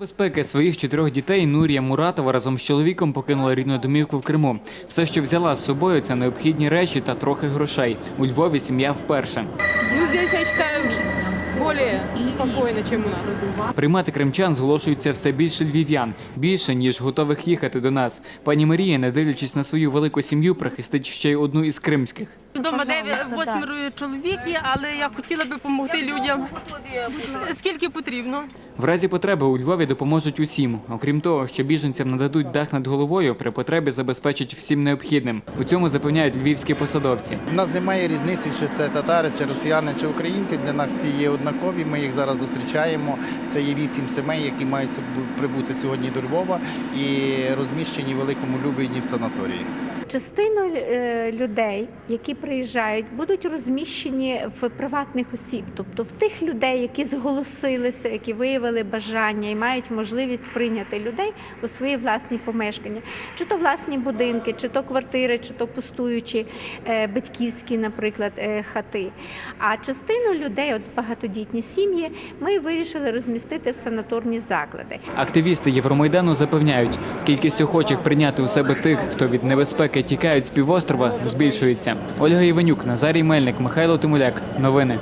Безпеки своїх чотирьох дітей Нурія Муратова разом з чоловіком покинула рідну домівку в Криму. Все, що взяла з собою, це необхідні речі та трохи грошей. У Львові сім'я вперше. Ну, здесь, я считаю, более спокойно, чем у нас. Приймати кримчан зголошується все більше львів'ян, більше ніж готових їхати до нас. Пані Марія, не дивлячись на свою велику сім'ю, прихистить ще й одну із кримських. Дома дев'ять восьмеро чоловік є, але я хотіла би допомогти людям скільки потрібно. В разі потреби у Львові допоможуть усім. Окрім того, що біженцям нададуть дах над головою, при потребі забезпечать всім необхідним. У цьому запевняють львівські посадовці. У нас немає різниці, чи це татари, чи росіяни, чи українці. Для нас всі є однакові. Ми їх зараз зустрічаємо. Це є вісім сімей, які мають прибути сьогодні до Львова і розміщені в великому Любені в санаторії. Частину е, людей, які приїжджають, будуть розміщені в приватних осіб, тобто в тих людей, які зголосилися, які виявили бажання і мають можливість прийняти людей у свої власні помешкання, чи то власні будинки, чи то квартири, чи то пустуючі е, батьківські, наприклад, е, хати. А частину людей, от багатодітні сім'ї, ми вирішили розмістити в санаторні заклади. Активісти Євромайдану запевняють, кількість охочих прийняти у себе тих, хто від небезпеки тікають з півострова, збільшується. Ольга Іванюк, Назарій Мельник, Михайло Тимуляк. Новини.